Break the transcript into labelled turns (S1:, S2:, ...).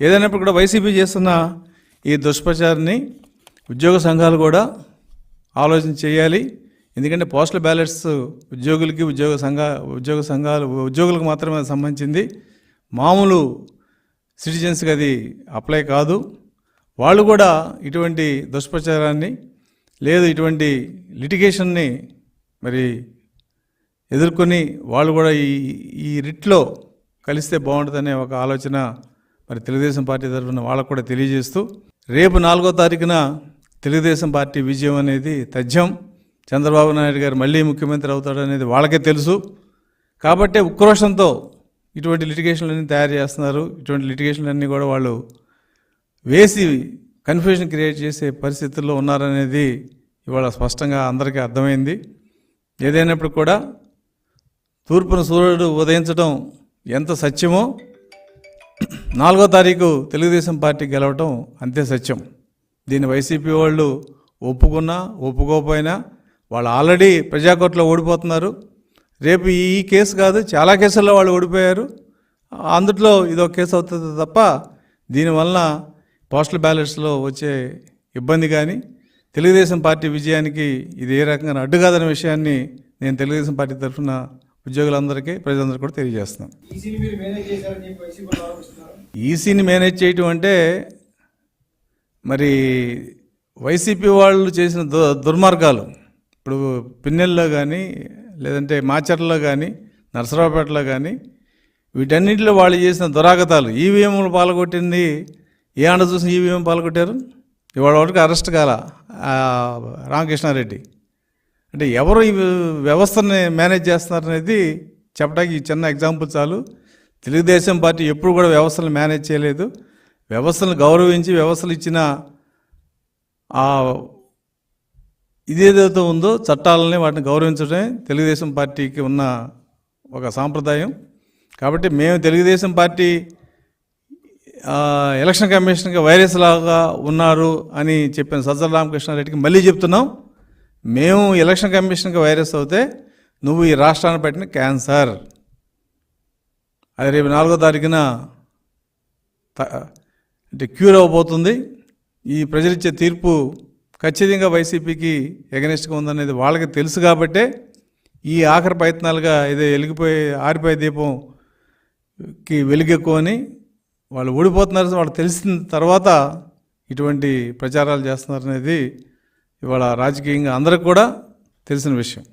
S1: ఏదైనప్పుడు కూడా వైసీపీ చేస్తున్న ఈ దుష్ప్రచారాన్ని ఉద్యోగ సంఘాలు కూడా ఆలోచన చేయాలి. ఎందుకంటే పోస్టల్ బ్యాలెట్స్ ఉద్యోగులకి ఉద్యోగ సంఘ ఉద్యోగ సంఘాలు ఉద్యోగులకు మాత్రమే సంబంధించింది. మామూలు సిటిజన్స్కి అది అప్లై కాదు. వాళ్ళు కూడా ఇటువంటి దుష్ప్రచారాన్ని లేదు ఇటువంటి లిటిగేషన్ని మరి ఎదుర్కొని వాళ్ళు కూడా ఈ ఈ రిట్లో కలిస్తే బాగుంటుందనే ఒక ఆలోచన మరి తెలుగుదేశం పార్టీ తరఫున వాళ్ళకు కూడా తెలియజేస్తూ రేపు నాలుగో తారీఖున తెలుగుదేశం పార్టీ విజయం అనేది తథ్యం. చంద్రబాబు నాయుడు గారు మళ్ళీ ముఖ్యమంత్రి అవుతాడు అనేది వాళ్ళకే తెలుసు. కాబట్టే ఉక్రోషంతో ఇటువంటి లిటిగేషన్లన్నీ తయారు చేస్తున్నారు. ఇటువంటి లిటిగేషన్లన్నీ కూడా వాళ్ళు వేసి కన్ఫ్యూజన్ క్రియేట్ చేసే పరిస్థితుల్లో ఉన్నారనేది ఇవాళ స్పష్టంగా అందరికీ అర్థమైంది. ఏదైనప్పుడు కూడా తూర్పున సూర్యుడు ఉదయించడం ఎంత సత్యమో నాలుగో తారీఖు తెలుగుదేశం పార్టీ గెలవటం అంతే సత్యం. దీన్ని వైసీపీ వాళ్ళు ఒప్పుకున్నా ఒప్పుకోకపోయినా వాళ్ళు ఆల్రెడీ ప్రజాకోర్టులో ఓడిపోతున్నారు. రేపు ఈ కేసు కాదు చాలా కేసుల్లో వాళ్ళు ఓడిపోయారు. అందుట్లో ఇదో కేసు అవుతుంది తప్ప దీనివల్ల పోస్టల్ బ్యాలెట్స్లో వచ్చే ఇబ్బంది కానీ తెలుగుదేశం పార్టీ విజయానికి ఇది ఏ రకంగా అడ్డు కాదనే విషయాన్ని నేను తెలుగుదేశం పార్టీ తరఫున ఉద్యోగులందరికీ ప్రజలందరికీ కూడా తెలియజేస్తున్నాను
S2: ఈసీని మేనేజ్
S1: చేయటం అంటే మరి వైసీపీ వాళ్ళు చేసిన దు దుర్మార్గాలు. ఇప్పుడు పిన్నెల్లో కానీ లేదంటే మాచర్లలో కానీ నరసరావుపేటలో కానీ వీటన్నిటిలో వాళ్ళు చేసిన దురాగతాలు. ఈవీఎంలు పాల్గొట్టింది ఏ ఆండ చూసిన ఈవీఎం పాల్గొట్టారు? ఇవాళ వరకు అరెస్ట్ కాల రామకృష్ణారెడ్డి. అంటే ఎవరు ఈ వ్యవస్థని మేనేజ్ చేస్తున్నారనేది చెప్పడానికి ఈ చిన్న ఎగ్జాంపుల్ చాలు. తెలుగుదేశం పార్టీ ఎప్పుడు కూడా వ్యవస్థలను మేనేజ్ చేయలేదు. వ్యవస్థలను గౌరవించి వ్యవస్థలు ఇచ్చిన ఆ ఇదేదైతే ఉందో చట్టాలని వాటిని గౌరవించడమే తెలుగుదేశం పార్టీకి ఉన్న ఒక సాంప్రదాయం. కాబట్టి మేము తెలుగుదేశం పార్టీ ఎలక్షన్ కమిషన్గా వైరస్ లాగా ఉన్నారు అని చెప్పిన సజ్జల రామకృష్ణారెడ్డికి మళ్ళీ చెప్తున్నాం. మేము ఎలక్షన్ కమిషన్కి వైరస్ అవుతే నువ్వు ఈ రాష్ట్రాన్ని పెట్టిన క్యాన్సర్ అది రేపు నాలుగో తారీఖున అంటే క్యూర్ అవ్వబోతుంది ఈ ప్రజలిచ్చే తీర్పు ఖచ్చితంగా వైసీపీకి ఎగనెస్ట్గా ఉందనేది వాళ్ళకి తెలుసు కాబట్టే ఈ ఆఖరి ప్రయత్నాలుగా ఏదో వెలిగిపోయే ఆరిపోయే దీపంకి వెలుగెక్కువని వాళ్ళు ఓడిపోతున్నారు. వాళ్ళు తెలిసిన తర్వాత ఇటువంటి ప్రచారాలు చేస్తున్నారనేది ఇవాళ రాజకీయంగా అందరికి కూడా తెలిసిన విషయం.